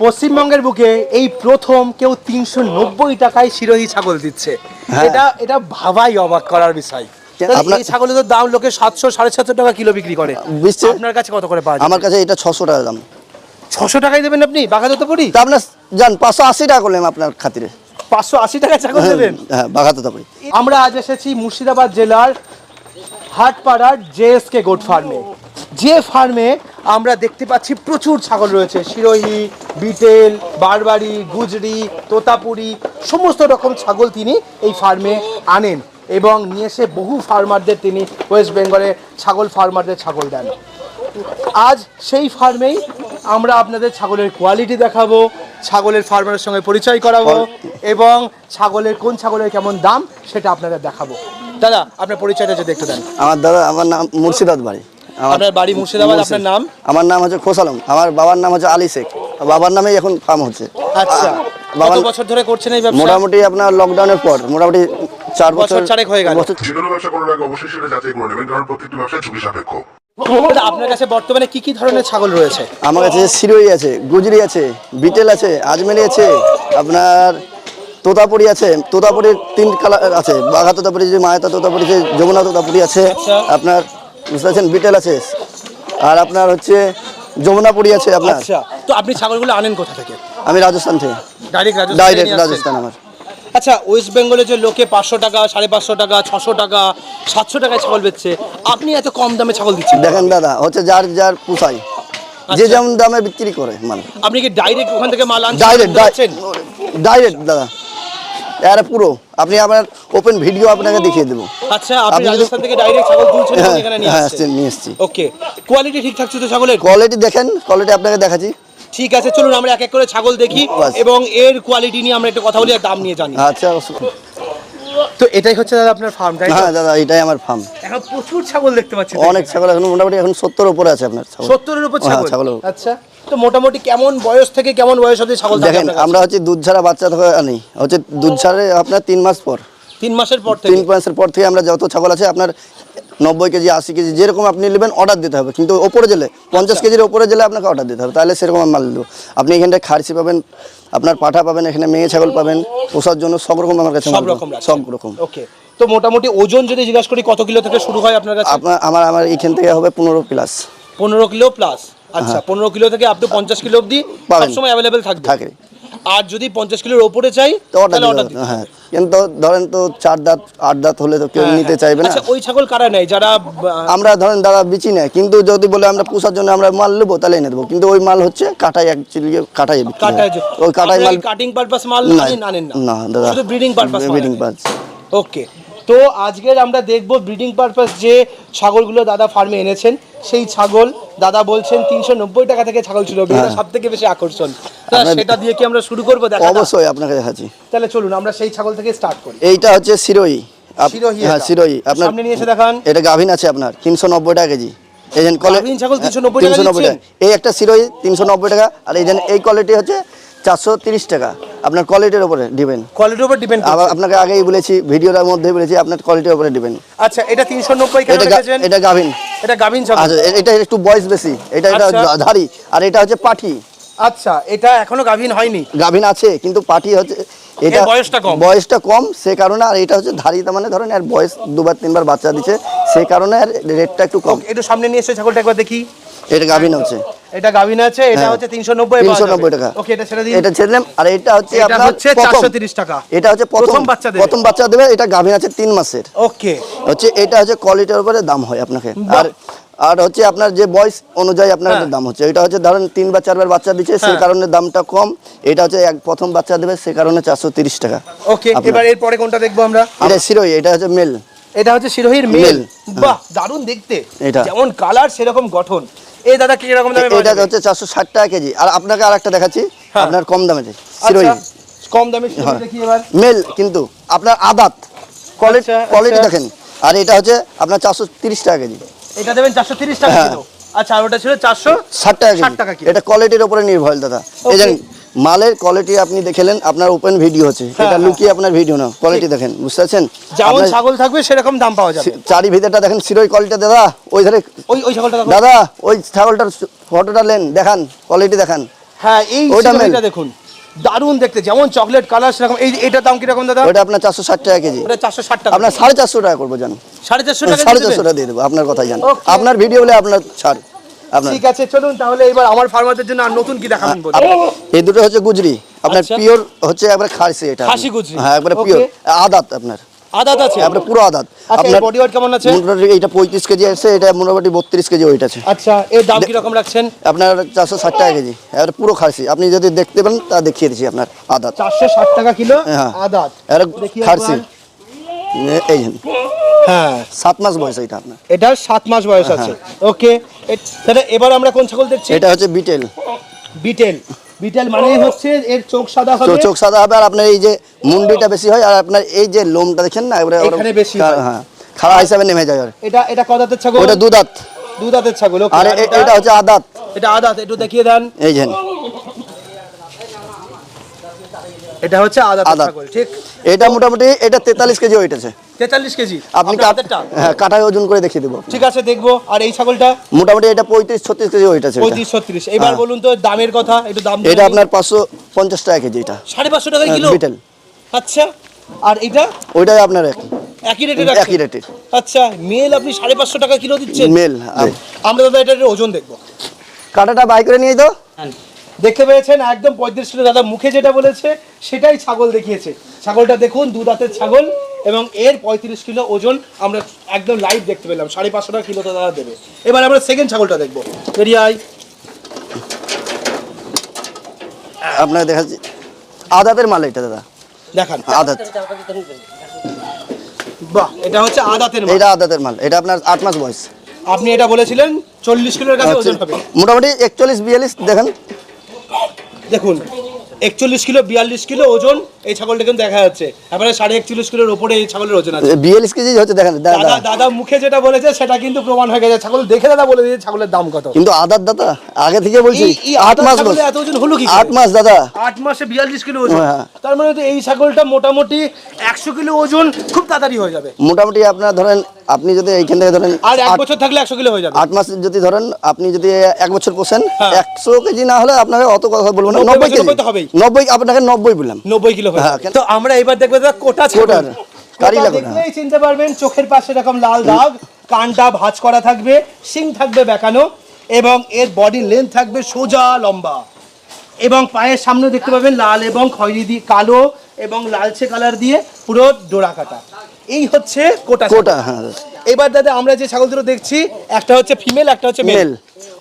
পশ্চিমবঙ্গের বুকে এই প্রথম কেউ তিনশো নব্বই টাকায় শিরোহী ছাগল দিচ্ছে। হ্যাঁ। এটা এটা ভাবাই অবাক করার বিষয়। এই ছাগলের তো দাম লোকে সাতশো সাড়ে সাতশো টাকা কিলো বিক্রি করে? আপনার কাছে কত করে পাওয়া যায়? আমার কাছে এটা ছশো টাকা দাম। ছশো টাকায় দেবেন আপনি? বাঘা তা আপনার যান পাঁচশো আশি টাকা করলাম আপনার খাতিরে। পাঁচশো আশি ছাগল দেবেন? হ্যাঁ তারপরে আমরা আজ এসেছি মুর্শিদাবাদ জেলার হাটপাড়ার জেএসকে গোট ফার্মে। যে ফার্মে আমরা দেখতে পাচ্ছি প্রচুর ছাগল রয়েছে। শিরোহী বিটেল বারবারি গুজরি তোতাপুরি সমস্ত রকম ছাগল তিনি এই ফার্মে আনেন এবং নিয়ে এসে বহু ফার্মারদের তিনি ওয়েস্ট বেঙ্গলে ছাগল ফার্মারদের ছাগল দেন। আজ সেই ফার্মেই আমরা আপনাদের ছাগলের কোয়ালিটি দেখাবো ছাগলের ফার্মারের সঙ্গে পরিচয় করাবো এবং ছাগলের কোন ছাগলের কেমন দাম সেটা আপনাদের দেখাবো। দাদা আপনার পরিচয়টা যদি একটু দেন। আমার দাদা আমার নাম মুর্শিদাবাদ বাড়ি। আপনার বাড়ি মুর্শিদাবাদ আপনার নাম? আমার নাম হচ্ছে খোসালম। আমার বাবার নাম হচ্ছে আলী শেখ। বাবার নামেই এখন ফার্ম হচ্ছে। আচ্ছা। কত বাবার বছর ধরে করছেন এই ব্যবসা? মোটামুটি আপনার লকডাউনের পর মোটামুটি চার বছর বছর চারেক হয়ে গেল। বছর যে কোনো ব্যবসা করার আগে অবশ্যই সেটা যাচাই করে নেবেন কারণ প্রত্যেকটি ব্যবসা ঝুঁকি সাপেক্ষ। আপনার কাছে বর্তমানে কি কি ধরনের ছাগল রয়েছে? আমার কাছে সিরোই আছে গুজরি আছে বিটেল আছে আজমেরি আছে আপনার তোতাপুরি আছে তোতাপুরির তিন কালার আছে। বাঘা তোতাপুরি যে মায়াতা তোতাপুরি আছে যমুনা তোতাপুরি আছে আচ্ছা। আপনার বুঝতে পারছেন? বিটেল আছে। আর আপনার হচ্ছে যমুনাপুরি আছে আপনার। আচ্ছা তো আপনি ছাগলগুলো আনেন কোথা থেকে? আমি রাজস্থান থেকে। ডাইরেক্ট রাজস্থান ডাইরেক্ট রাজস্থান আমার। আচ্ছা ওয়েস্ট বেঙ্গলে যে লোকে পাঁচশো টাকা সাড়ে পাঁচশো টাকা ছশো টাকা সাতশো টাকায় ছাগল বেচছে আপনি এত কম দামে ছাগল দিচ্ছেন? দেখেন দাদা হচ্ছে যার যার পুষাই যে আচ্ছা। যেমন দামে বিক্রি করে মাল। আপনি কি ডাইরেক্ট ওখান থেকে মাল আনছেন? ডাইরেক্ট ডাইরেক্ট দাদা। এর পুরো। আপনি আপনার ওপেন ভিডিও আপনাকে দেখিয়ে দেবো। আচ্ছা আপনি রাজস্থান থেকে ডাইরেক্ট ছাগল তুলছেন হ্যাঁ এখানে নিয়ে হ্যাঁ আসছেন। নিয়ে এসছি। ওকে কোয়ালিটি ঠিক থাকছে তো ছাগলের? কোয়ালিটি দেখেন কোয়ালিটি আপনাকে দেখাচ্ছি। ঠিক আছে চলুন আমরা এক এক করে ছাগল দেখি এবং এর কোয়ালিটি নিয়ে আমরা একটু কথা বলি আর দাম নিয়ে জানি। আচ্ছা তো এটাই হচ্ছে দাদা আপনার ফার্ম তাই হ্যাঁ দাদা এটাই আমার ফার্ম এখন প্রচুর ছাগল দেখতে পাচ্ছি অনেক ছাগল এখন মোটামুটি এখন সত্তর উপরে আছে আপনার ছাগল। সত্তরের উপর হ্যাঁ, ছাগল? আচ্ছা। তো মোটামুটি কেমন বয়স থেকে কেমন বয়স অবধি ছাগল থাকে দেখেন আমরা হচ্ছে দুধ ছাড়া বাচ্চা থেকে আনি। হচ্ছে দুধ ছাড়ে আপনার তিন মাস পর। তিন মাসের পর তিন মাসের পর থেকে আমরা যত ছাগল আছে আপনার নব্বই কেজি আশি কেজি যেরকম আপনি নেবেন অর্ডার দিতে হবে। কিন্তু ওপরে জেলে পঞ্চাশ আচ্ছা। কেজির ওপরে জেলে আপনাকে অর্ডার দিতে হবে। তাহলে সেরকম আমি মাল দেবো আপনি এখানটায় খারসি পাবেন আপনার পাঠা পাবেন এখানে মেয়ে ছাগল পাবেন পোষার জন্য সব রকম আমার কাছে সব রকম সব রকম। ওকে। তো মোটামুটি ওজন যদি জিজ্ঞাসা করি কত কিলো থেকে শুরু হয় আপনার কাছে? আমার আমার এখান থেকে হবে পনেরো প্লাস পনেরো কিলো প্লাস আচ্ছা পনেরো কিলো থেকে আপ টু পঞ্চাশ কিলো অবধি পাবেন। সবসময় অ্যাভেলেবেল থাকবে। থাকে। আর যদি পঞ্চাশ কিলোর ওপরে চাই তাহলে অর্ডার হ্যাঁ কিন্তু ধরেন তো চার দাঁত আট দাঁত হলে তো কেউ নিতে চাইবে না। আচ্ছা ওই ছাগল কারা নেয়? যারা আমরা ধরেন দাদা বিচি নেয় কিন্তু যদি বলে আমরা পুষার জন্য আমরা মাল নেব তাহলে এনে দেবো। কিন্তু ওই মাল হচ্ছে কাটাই অ্যাকচুয়ালি কাটাই হয়। ওই কাটাই মাল কাটিং পারপাস মাল না, না দাদা ব্রিডিং পারপাস ব্রিডিং পাস ওকে তো আজকের আমরা দেখব ব্রিডিং পারপাস যে ছাগলগুলো দাদা ফার্মে এনেছেন সেই ছাগল দাদা বলছেন তিনশো নব্বই টাকা থেকে ছাগল ছিল এটা সব থেকে বেশি আকর্ষণ। আপনার- সেটা দিয়ে কি আমরা শুরু করব অবশ্যই আপনাকে দেখাচ্ছি। তাহলে চলুন আমরা সেই ছাগল থেকে স্টার্ট করি। এইটা হচ্ছে সিরোই। হ্যাঁ। সিরোই। আপনার সামনে নিয়ে এসে দেখান। এটা গাভিন আছে আপনার তিনশো নব্বই টাকা কেজি। এই ছাগল 390 টাকা 390 দিচ্ছেন? এই একটা সিরোই তিনশো নব্বই টাকা আর এই যে এই কোয়ালিটি হচ্ছে চারশো তিরিশ টাকা। আপনার কোয়ালিটির উপরে দিবেন। কোয়ালিটির উপর ডিপেন্ড আবার আপনাকে আগেই বলেছি ভিডিওর মধ্যে বলেছি আপনার কোয়ালিটির উপরে দিবেন। আচ্ছা এটা তিনশো নব্বই এটা গাভিন। এটা গাভিন আচ্ছা এটা একটু বয়স বেশি। এটা এটা আচ্ছা। ধারি আর এটা হচ্ছে পাঠি। আচ্ছা এটা এখনও গাভিন হয়নি? গাভিন আছে কিন্তু পাঠি হচ্ছে এটা বয়সটা কম। বয়সটা কম সে কারণে আর এটা হচ্ছে ধারি তার মানে ধরেন আর বয়স দুবার তিনবার বাচ্চা দিচ্ছে সে কারণে আর রেটটা একটু কম। একটু সামনে নিয়ে এসে ছাগলটা একবার দেখি। এটা গাভিন হচ্ছে। এটা গাভিন আছে এটা হ্যাঁ। হচ্ছে তিনশো নব্বই তিনশো নব্বই টাকা। ওকে এটা ছেড়ে দিন। এটা ছেড়লাম আর এটা হচ্ছে এটা আপনার হচ্ছে 430 টাকা। এটা হচ্ছে প্রথম। বাচ্চা দেবে। প্রথম বাচ্চা দেবে এটা গাভিন আছে তিন মাসের। ওকে। হচ্ছে এটা হচ্ছে কোয়ালিটির উপরে দাম হয় আপনাকে। আর আর হচ্ছে আপনার যে বয়স অনুযায়ী আপনার হ্যাঁ। দাম হচ্ছে। এটা হচ্ছে ধরেন তিন বা চারবার বাচ্চা দিচ্ছে সেই হ্যাঁ। কারণে দামটা কম। এটা হচ্ছে এক প্রথম বাচ্চা দেবে সে কারণে চারশো তিরিশ টাকা। ওকে এবার এরপরে কোনটা দেখব আমরা? এটা সিরোই এটা হচ্ছে মেল। এটা হচ্ছে শিরোহির মেল। বাহ দারুণ দেখতে। এটা। যেমন কালার সেরকম গঠন। এই দাদা কি রকম দামে এটা হচ্ছে চারশো ষাট টাকা কেজি। আর আপনাকে আর একটা দেখাচ্ছি। হ্যাঁ। আপনার কম দামে সিরোই আচ্ছা কম দামে। দেখি এবার? মেল কিন্তু আপনার আদাত। কোয়ালিটি আচ্ছা, কোয়ালিটি আচ্ছা। দেখেন। আর এটা হচ্ছে আপনার চারশো তিরিশ টাকা কেজি। এটা দেবেন চারশো তিরিশ টাকা হ্যাঁ। কিলো। আচ্ছা আর ওটা ছিল চারশো ষাট টাকা টাকা। এটা কোয়ালিটির উপরে নির্ভর দাদা। এই. মালের কোয়ালিটি আপনি দেখলেন আপনার ওপেন ভিডিও হচ্ছে। এটা হ্যাঁ। লুকিয়ে আপনার ভিডিও না কোয়ালিটি দেখেন বুঝতে পারছেন? যেমন ছাগল থাকবে সেরকম দাম পাওয়া যাবে। চারি ভিতরটা দেখেন সিরোই কোয়ালিটি দাদা। ওই ধারে ওই ওই ছাগলটা দাদা ওই ছাগলটার ফটোটা নেন দেখান কোয়ালিটি দেখান। হ্যাঁ এই ওটা দেখুন। দারুণ দেখতে যেমন চকলেট কালার সেরকম। এই এটার দাম কীরকম দাদা? ওটা আপনার চারশো ষাট টাকা কেজি। ওটা চারশো ষাট টাকা আপনার সাড়ে চারশো টাকা করব জানো। সাড়ে চারশো টাকা সাড়ে চারশো টাকা দিয়ে দেবো আপনার কথাই জানো। আপনার ভিডিও হলে আপনার ছাড়। ঠিক আছে চলুন তাহলে এবার আমার ফার্মারদের জন্য আর নতুন কি দেখাবেন এই দুটো হচ্ছে গুজরি। আপনার আচ্ছা। পিওর হচ্ছে একবার খাসি এটা। খাসি গুজরি। হ্যাঁ একবারে পিওর আদাত আপনার। আদাত আছে? আপনার পুরো আদাত। আচ্ছা এর বডি ওয়েট কেমন আছে? মোটামুটি এইটা পঁয়ত্রিশ কেজি আছে এটা মোটামুটি বত্রিশ কেজি ওইটা আছে। আচ্ছা এর দাম কি রকম রাখছেন? আপনার চারশো ষাট টাকা কেজি। এবার পুরো খাসি। আপনি যদি দেখতে পান তা দেখিয়ে দিচ্ছি আপনার আদাত। চারশো ষাট টাকা কিলো হ্যাঁ। আদাত। এর খাসি। এই হ্যাঁ। সাত মাস বয়স এটা আপনার। এটার সাত মাস বয়স আছে। ওকে তাহলে এবার আমরা কোন ছাগল দেখছি? এটা হচ্ছে বিটেল। বিটেল। বিটেল মানে হচ্ছে এর চোখ সাদা হবে। চোখ সাদা হবে আর আপনার এই যে মুন্ডিটা বেশি হয় আর আপনার এই যে লোমটা দেখেন না এখানে বেশি হ্যাঁ। খাড়া হিসাবে নেমে যায় আর। এটা এটা কদাতের ছাগল? ওটা দুধাত দুই দাঁতের ছাগল আর এটা? হচ্ছে আদাত। এটা আদাত একটু দেখিয়ে দেন। এই যে। এটা হচ্ছে আদাত। ছাগল ঠিক? এটা মোটামুটি এটা তেতাল্লিশ কেজি ওয়েট আছে। তেতাল্লিশ কেজি। আপনি হ্যাঁ কাটায় ওজন করে দেখিয়ে দেবো ঠিক আছে দেখব। আর এই ছাগলটা? মোটামুটি এটা পঁয়ত্রিশ ছত্রিশ কেজি আছে পঁয়ত্রিশ ছত্রিশ। এবার হ্যাঁ। বলুন তো দামের কথা একটু দাম এটা আপনার পাঁচশো পঞ্চাশ টাকা কেজি এটা। সাড়ে পাঁচশো টাকা কিলো? বিটেল। আচ্ছা আর এটা ওইটাই আপনার এক একই রেটে একই রেটের। আচ্ছা মেল আপনি সাড়ে পাঁচশো টাকা কিলো দিচ্ছেন? মেল আমরা দাদা এটার ওজন দেখব। কাটাটা বাই করে নিয়ে তো দেখতে পেয়েছেন একদম পঁয়ত্রিশ কিলো। দাদা মুখে যেটা বলেছে সেটাই ছাগল দেখিয়েছে। ছাগলটা দেখুন দু দাঁতের ছাগল। এবং এর পঁয়ত্রিশ কিলো ওজন আমরা একদম লাইভ দেখতে পেলাম। সাড়ে পাঁচশো টাকা কিলো তো দাদা দেবে। এবার আমরা সেকেন্ড ছাগলটা দেখব। বেরিয়ে আয় আপনাকে দেখাচ্ছি। আদাতের মাল এটা দাদা। দেখান। আদাত। বাহ এটা হচ্ছে আদাতের মাল। এটা আদাতের মাল। এটা আপনার আট মাস বয়স। আপনি এটা বলেছিলেন চল্লিশ কিলোর কাছে ওজন হবে। মোটামুটি একচল্লিশ বিয়াল্লিশ দেখেন। দেখুন। একচল্লিশ কিলো বিয়াল্লিশ কিলো ওজন এই ছাগলটা কিন্তু দেখা যাচ্ছে। এবারে সাড়ে একচল্লিশ কিলোর ওপরে এই ছাগলের ওজন আছে। বিয়াল্লিশ কেজি হচ্ছে দেখেন দাদা। দাদা মুখে যেটা বলেছে সেটা কিন্তু প্রমাণ হয়ে গেছে। ছাগল দেখে দাদা বলে দিয়েছে ছাগলের দাম কত। কিন্তু আদার দাদা আগে থেকে বলছি আট মাস এত ওজন হলো কি আট মাস দাদা। আট মাসে বিয়াল্লিশ কিলো ওজন। হ্যাঁ। তার মানে তো এই ছাগলটা মোটামুটি একশো কিলো ওজন খুব তাড়াতাড়ি হয়ে যাবে। মোটামুটি আপনার ধরেন আপনি যদি এইখান থেকে ধরেন আর এক আট- বছর থাকলে একশো কিলো হয়ে যাবে আট মাস যদি ধরেন আপনি যদি এক বছর পোষেন হ্যাঁ। একশো কেজি না হলে আপনাকে অত কথা বলব না নব্বই কেজি নব্বই তো হবেই। নব্বই আপনাকে নব্বই বললাম নব্বই কিলো হয়ে। তো আমরা এবার দেখব দাদা কোটা কোটার। দেখলেই চিনতে পারবেন চোখের পাশে এরকম লাল দাগ কানটা ভাঁজ করা থাকবে শিং থাকবে বেঁকানো এবং এর বডি লেন্থ থাকবে সোজা লম্বা এবং পায়ের সামনে দেখতে পাবেন লাল এবং খয়েরি দিয়ে কালো এবং লালচে কালার দিয়ে পুরো ডোরা কাটা এই হচ্ছে কোটা কোটা হ্যাঁ এবার দাদা আমরা যে ছাগল দুটো দেখছি একটা হচ্ছে ফিমেল একটা হচ্ছে মেল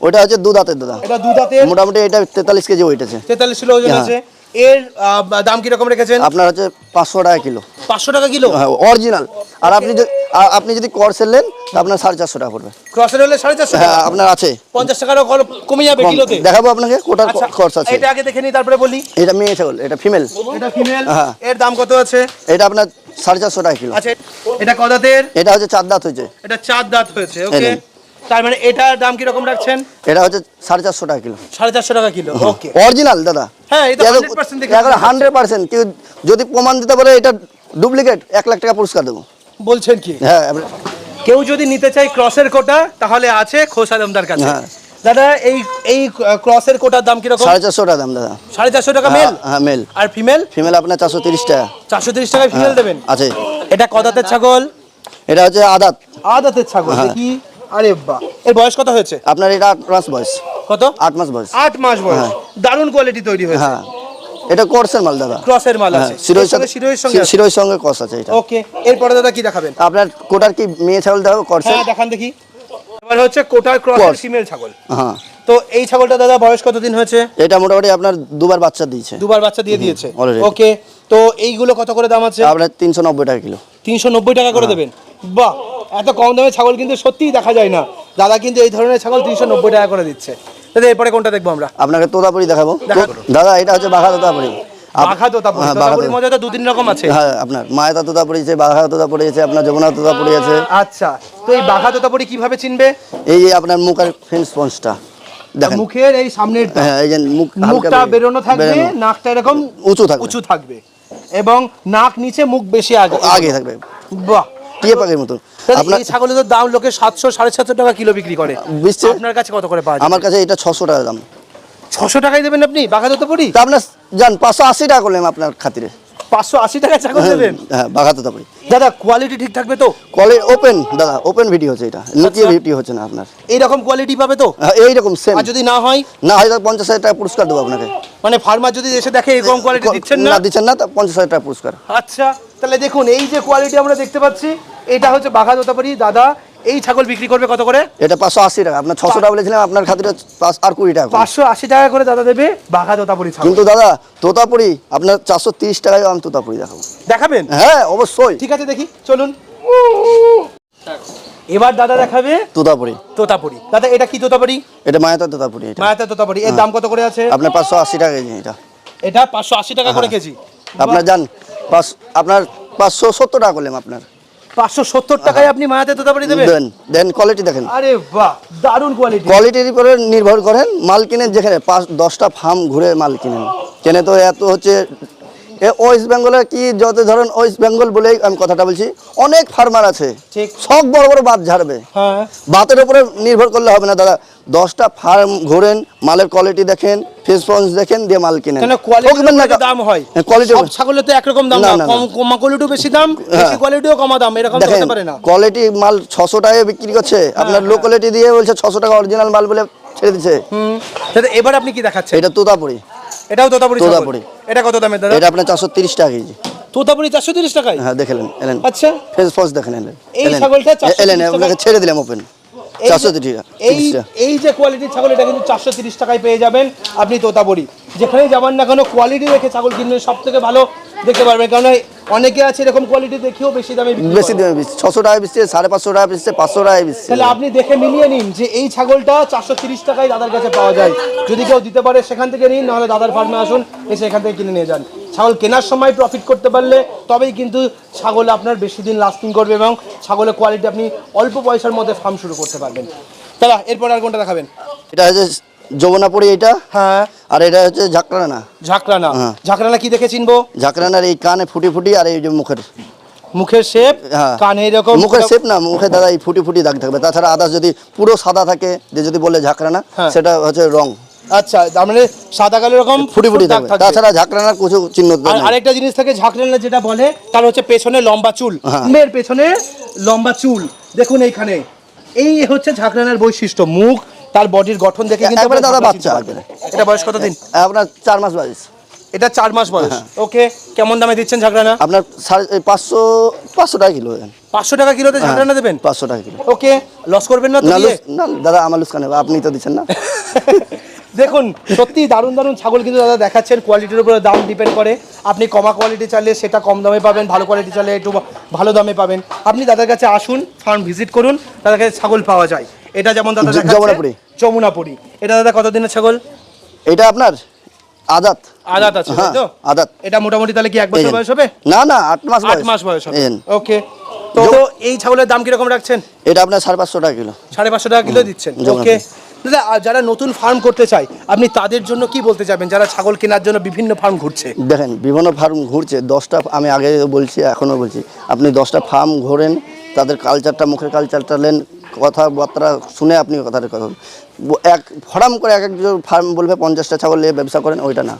ওটা হচ্ছে দু দাঁতের দাদা। এটা দু দাঁতের। মোটামুটি এটা তেতাল্লিশ কেজি ওয়েট আছে। তেতাল্লিশ কিলো ওজন হ্যাঁ। আছে। এর দাম কীরকম রেখেছেন? আপনার হচ্ছে পাঁচশো টাকা কিলো। পাঁচশো টাকা কিলো? হ্যাঁ অরিজিনাল আর আপনি যদি আপনি যদি করসেল নেন আপনার সাড়ে চারশো টাকা পড়বে। ক্রসের হলে সাড়ে চারশো হ্যাঁ আপনার আছে। পঞ্চাশ কল- কমে যাবে কিলোতে? দেখাবো আপনাকে কোটার আচ্ছা কর্স আছে। এটা আগে দেখে নিই তারপরে বলি। এটা মেয়ে ছাগল এটা ফিমেল এটা ফিমেল হ্যাঁ। এর দাম কত আছে? এটা আপনার সাড়ে চারশো টাকা কিলো। আচ্ছা এটা কদাতের এটা হচ্ছে চার দাঁত হয়েছে। এটা চার দাঁত হয়েছে ওকে তার মানে এটার দাম রাখছেন? এটা হচ্ছে সাড়ে চারশো টাকা কিলো। সাড়ে চারশো টাকা কিলো ওকে অরিজিনাল দাদা। হ্যাঁ, এটা 100% দেখে বোঝা হান্ড্রেড পার্সেন্ট কেউ যদি প্রমাণ দিতে পারে এটা ডুপ্লিকেট এক লাখ টাকা পুরস্কার দেবো। বলছেন কি? হ্যাঁ কেউ যদি নিতে চায় ক্রসের কোটা তাহলে আছে খোস আলমদার কাছে। হ্যাঁ। দাদা এই এই ক্রসের কোটার দাম কীরকম? সাড়ে চারশো টাকা দাম দাদা। সাড়ে চারশো টাকা মেল হ্যাঁ, হ্যাঁ মেল আর ফিমেল ফিমেল আপনার চারশো তিরিশ টাকা। চারশো তিরিশ টাকায় ফিমেল হ্যাঁ, দেবেন? আছে। এটা কদাতের ছাগল? এটা হচ্ছে আদাত। আদাতের ছাগল হ্যাঁ। দেখি। আরে বাহ এর বয়স কত হয়েছে? আপনার এটা আট মাস বয়স। কত? আট মাস বয়স। আট মাস বয়স। দারুণ কোয়ালিটি তৈরি হয়েছে। হ্যাঁ। এটা কোর্সের মাল দাদা। ক্রসের মাল হ্যাঁ আছে। শিরোই সঙ্গে শিরোইয়ের সঙ্গে? শিরোই সঙ্গে কস আছে এটা। ওকে এরপরে দাদা কি দেখাবেন? আপনার কোটার কি মেয়ে ছাগল দেখাবো কর্সের? হ্যাঁ দেখান দেখি। এবার হচ্ছে কোটার ফিমেল ছাগল। হ্যাঁ। তো এই ছাগলটা দাদা বয়স কতদিন হয়েছে? এটা মোটামুটি আপনার দুবার বাচ্চা দিয়েছে। দুবার বাচ্চা দিয়ে দিয়েছে? ওকে তো এইগুলো কত করে দাম আছে? আপনার তিনশো নব্বই টাকা কিলো। তিনশো নব্বই টাকা করে দেবেন। বাহ এত কম দামে ছাগল কিন্তু সত্যিই দেখা যায় না। দাদা কিন্তু এই ধরনের ছাগল তিনশো নব্বই টাকা করে দিচ্ছে। দাদা এরপরে কোনটা দেখব আমরা? আপনাকে তোতাপুরি দেখাবো। দাদা এটা হচ্ছে বাঘা তোতাপুরি। বাঘা হ্যাঁ, বাঘা তোতাপুরির মধ্যে তো দু তিন রকম আছে। হ্যাঁ আপনার আছে বাঘা আপনার যমুনা তোতাপুরি আছে। আচ্ছা তো এই বাঘা তোতাপুরি কীভাবে চিনবে? এই যে আপনার মুখের ফেন স্পঞ্জটা দেখেন। মুখের এই সামনের হ্যাঁ এই যে মুখ মুখটা বেরোনো থাকবে নাকটা এরকম উঁচু থাকবে। উঁচু থাকবে। এবং নাক নিচে মুখ বেশি আগে। আগে থাকবে। বাহ। টিয়ে পাখির মতন। আপনার ছাগলের দাম লোকে সাতশো সাড়ে সাতশো টাকা কিলো বিক্রি করে? আপনার কাছে কত করে পাওয়া আমার কাছে এটা ছশো টাকা দাম। ছশো টাকায় দেবেন আপনি? বাঘা তোতাপুরি তা আপনার যান পাঁচশো আশি টাকা করলাম আপনার খাতিরে। পাঁচশো আশি টাকায় ছাগল দেবেন? হ্যাঁ বাঘা তোতাপুরি দাদা কোয়ালিটি ঠিক থাকবে তো? কলে ওপেন দাদা ওপেন ভিডিও হচ্ছে এটা। লুকিয়ে আচ্ছা। ভিডিও হচ্ছে না আপনার। এইরকম কোয়ালিটি পাবে তো? হ্যাঁ, এইরকম সেম আর যদি না হয়? না হয় তাহলে পঞ্চাশ হাজার টাকা পুরস্কার দেবো আপনাকে। মানে ফার্মার যদি এসে দেখে এরকম কোয়ালিটি দিচ্ছেন না? দিচ্ছেন না তা পঞ্চাশ হাজার টাকা পুরস্কার। আচ্ছা তাহলে দেখুন এই যে কোয়ালিটি আমরা দেখতে পাচ্ছি এটা হচ্ছে বাঘা তোতাপুরি দাদা। এই ছাগল বিক্রি করবে কত করে? এটা পাঁচশো আশি টাকা। আপনার ছশো টাকা বলেছিলাম আপনার খাতিরে আর কুড়ি টাকা পাঁচশো আশি টাকা করে দাদা দেবে বাঘা তোতাপুরি কিন্তু দাদা তোতাপুরি আপনার চারশো তিরিশ টাকায় আমি তোতাপুরি দেখাবো। দেখাবেন? হ্যাঁ অবশ্যই। ঠিক আছে দেখি চলুন। এবার দাদা দেখাবে তোতাপুরি। তোতাপুরি। দাদা এটা কি তোতাপুরি? এটা মায়াতা তোতাপুরি এটা। মায়াতা তোতাপুরি। এর দাম কত করে আছে? আপনার পাঁচশো আশি টাকা কেজি এটা। এটা পাঁচশো আশি টাকা করে কেজি। আপনার যান পাঁচ আপনার পাঁচশো সত্তর টাকা করলাম আপনার। পাঁচশো সত্তর টাকায় আপনি মায়াতে তোতাপুরি দেবেন? দেন দেন কোয়ালিটি দেখেন। আরে বাহ দারুণ কোয়ালিটি কোয়ালিটির উপরে নির্ভর করেন মাল কিনেন যেখানে পাঁচ দশটা ফার্ম ঘুরে মাল কিনেন। কেনে তো এত হচ্ছে ওয়েস্ট বেঙ্গলে কি যত ধরেন ওয়েস্ট বেঙ্গল বলেই আমি কথাটা বলছি অনেক ফার্মার আছে ঠিক। সব বড় বড় বাদ ঝাড়বে। হ্যাঁ। বাতের উপরে নির্ভর করলে হবে না দাদা। দশটা ফার্ম ঘোরেন মালের কোয়ালিটি দেখেন ফেসপন্স দেখেন দিয়ে মাল কিনেন। দাম হয়? কোয়ালিটি সব ছাগলের তো একরকম দাম না, কম কোয়ালিটিও বেশি দাম বেশি হ্যাঁ। কোয়ালিটিও কমা দাম এরকম হতে পারে না। কোয়ালিটি মাল ছশো টাকায় বিক্রি করছে আপনার লো কোয়ালিটি দিয়ে বলছে ছশো টাকা অরিজিনাল মাল বলে ছেড়ে দিচ্ছে। এবার আপনি কি দেখাচ্ছেন? এটা তোতাপুরি। এটাও তোতাপুরি তোতাপুরি। এটা কত দামের দাদা? এটা আপনার চারশো তিরিশ টাকা কেজি। তোতাপুরি চারশো তিরিশ টাকায়? হ্যাঁ দেখলেন এলেন। আচ্ছা। ফেস ফস দেখেন এলেন। এই ছাগলটা 430 এলেন আপনাকে ছেড়ে দিলাম ওপেন চারশো তিরিশ এই এই যে কোয়ালিটির ছাগল এটা কিন্তু চারশো তিরিশ টাকায় পেয়ে যাবেন আপনি তোতাপুরি। যেখানে যাবেন না কেন কোয়ালিটি রেখে ছাগল কিনবেন সব থেকে ভালো দেখতে পারবেন। কারণ অনেকে আছে এরকম কোয়ালিটি দেখেও বেশি দামে বেশি দামে ছশো টাকা বেশছে সাড়ে পাঁচশো টাকা বেশছে পাঁচশো টাকায় বেশছে তাহলে আপনি দেখে মিলিয়ে নিন যে এই ছাগলটা চারশো তিরিশ টাকায় দাদার কাছে পাওয়া যায়। যদি কেউ দিতে পারে সেখান থেকে নিন নাহলে দাদার ফার্মে আসুন এসে এখান থেকে কিনে নিয়ে যান। ছাগল কেনার সময় প্রফিট করতে পারলে তবেই কিন্তু ছাগল আপনার বেশি দিন লাস্টিং করবে এবং ছাগলের কোয়ালিটি আপনি অল্প পয়সার মধ্যে ফার্ম শুরু করতে পারবেন। দাদা এরপর আর কোনটা দেখাবেন? এটা হচ্ছে যমুনাপুরি এটা হ্যাঁ। আর এটা হচ্ছে ঝাঁকড়ানা। ঝাঁকড়ানা। হ্যাঁ। ঝাঁকড়ানা কি দেখে চিনবো? ঝাঁকড়ানার এই কানে ফুটি ফুটি আর এই যে মুখের। মুখের শেপ? হ্যাঁ। কানে এরকম মুখের শেপ না মুখে দাদা এই ফুটি ফুটি দাগ থাকবে। তাছাড়া আদার্স যদি পুরো সাদা থাকে যে যদি বলে ঝাঁকড়ানা হ্যাঁ। সেটা হচ্ছে রং। আচ্ছা মানে সাদা কালো এরকম ফুটি ফুটি দাগ তাছাড়া ঝাঁকড়ানার কিছু চিহ্ন আর আরেকটা জিনিস থাকে ঝাঁকড়ানা যেটা বলে তার হচ্ছে পেছনে লম্বা চুল। মেয়ের পেছনে লম্বা চুল। দেখুন এইখানে। এই হচ্ছে ঝাঁকড়ানার বৈশিষ্ট্য। মুখ তার বডির গঠন দেখে কিন্তু একবারে দাদা বাচ্চা। এটা বয়স কতদিন আপনার চার মাস বয়স। এটা চার মাস বয়স। হ্যাঁ। ওকে কেমন দামে দিচ্ছেন ঝাঁকড়ানা? আপনার পাঁচশো পাঁচশো টাকা কিলো দেন। পাঁচশো টাকা কিলোতে ঝাঁকড়ানা দেবেন? পাঁচশো টাকা কিলো। ওকে লস করবেন না তো না দিয়ে? না দাদা আমার লুস্কান আপনি তো দিচ্ছেন না। দেখুন সত্যি দারুণ দারুণ ছাগল কিন্তু দাদা দেখাচ্ছেন কোয়ালিটির উপরে দাম ডিপেন্ড করে। আপনি কমা কোয়ালিটি চাইলে সেটা কম দামে পাবেন ভালো কোয়ালিটি চাইলে একটু ভালো দামে পাবেন। আপনি দাদার কাছে আসুন ফার্ম ভিজিট করুন দাদার কাছে ছাগল পাওয়া যায়। এটা যেমন দাদা দেখাচ্ছে যমুনাপুরি। এটা দাদা কতদিনের ছাগল? এটা আপনার আদাত আদাত আছে তাই হ্যাঁ তো? আদাত এটা মোটামুটি তাহলে কি এক বছর বয়স হবে? না না আট মাস আট মাস বয়স হবে। ওকে। তো এই ছাগলের দাম কীরকম রাখছেন? এটা আপনার সাড়ে পাঁচশো টাকা কিলো। সাড়ে পাঁচশো টাকা কিলো দিচ্ছেন। ওকে। দাদা যারা নতুন ফার্ম করতে চায় আপনি তাদের জন্য কি বলতে চাবেন যারা ছাগল কেনার জন্য বিভিন্ন ফার্ম ঘুরছে। দেখেন বিভিন্ন ফার্ম ঘুরছে। দশটা আমি আগে বলছি এখনও বলছি। আপনি দশটা ফার্ম ঘোরেন তাদের কালচারটা মুখের কালচারটা নেন কথাবার্তা শুনে আপনি কথাটা কথা বলুন। এক ফরাম করে এক একজন ফার্ম বলবে পঞ্চাশটা ছাগল নিয়ে ব্যবসা করেন ওইটা না।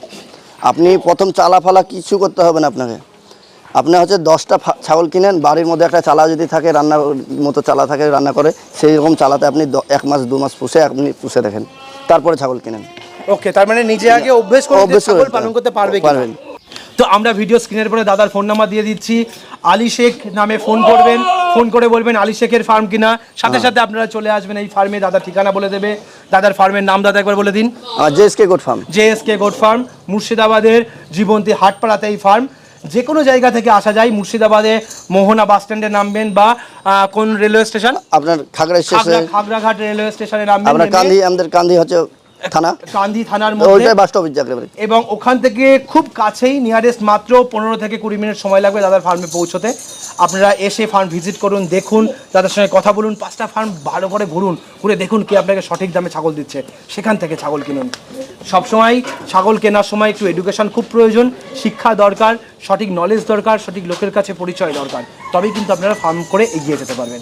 আপনি প্রথম চালা ফালা কিছু করতে হবে না আপনাকে। আপনি হচ্ছে দশটা ছাগল কিনেন বাড়ির মধ্যে একটা চালা যদি থাকে রান্না মতো চালা থাকে রান্না করে সেই রকম চালাতে আপনি এক মাস দু মাস পুষে আপনি পুষে দেখেন। তারপরে ছাগল কিনেন। ওকে তার মানে নিজে আগে অভ্যেস করে অভ্যেস করে ছাগল পালন করতে পারবে পারবেন। তো আমরা ভিডিও স্ক্রিনের পরে দাদার ফোন নাম্বার দিয়ে দিচ্ছি। আলী শেখ নামে ফোন করবেন। ফোন করে বলবেন আলী শেখের ফার্ম কিনা। হ্যাঁ। সাথে সাথে আপনারা চলে আসবেন এই ফার্মে দাদার ঠিকানা বলে দেবে। দাদার ফার্মের নাম দাদা একবার বলে দিন। JSK goat farm JSK goat farm মুর্শিদাবাদের জীবন্তী হাটপাড়াতে এই ফার্ম যে কোনো জায়গা থেকে আসা যায় মুর্শিদাবাদে মোহনা বাস স্ট্যান্ডে নামবেন বা কোন রেলওয়ে স্টেশন আপনার খাগড়া স্টেশন খাগড়াঘাট রেলওয়ে স্টেশনে নামবেন আপনার কান্দি আমাদের কান্দি হচ্ছে থানা? কান্দি থানার মধ্যে। ওইটাই বাস স্টপেজ একেবারে এবং ওখান থেকে খুব কাছেই নিয়ারেস্ট মাত্র পনেরো থেকে কুড়ি মিনিট সময় লাগবে দাদার ফার্মে পৌঁছতে। আপনারা এসে ফার্ম ভিজিট করুন দেখুন দাদার সঙ্গে কথা বলুন পাঁচটা ফার্ম ভালো করে ঘুরুন ঘুরে দেখুন কে আপনাকে সঠিক দামে ছাগল দিচ্ছে। সেখান থেকে ছাগল কিনুন। সবসময় ছাগল কেনার সময় একটু এডুকেশন খুব প্রয়োজন শিক্ষা দরকার সঠিক নলেজ দরকার সঠিক লোকের কাছে পরিচয় দরকার। তবেই কিন্তু আপনারা ফার্ম করে এগিয়ে যেতে পারবেন।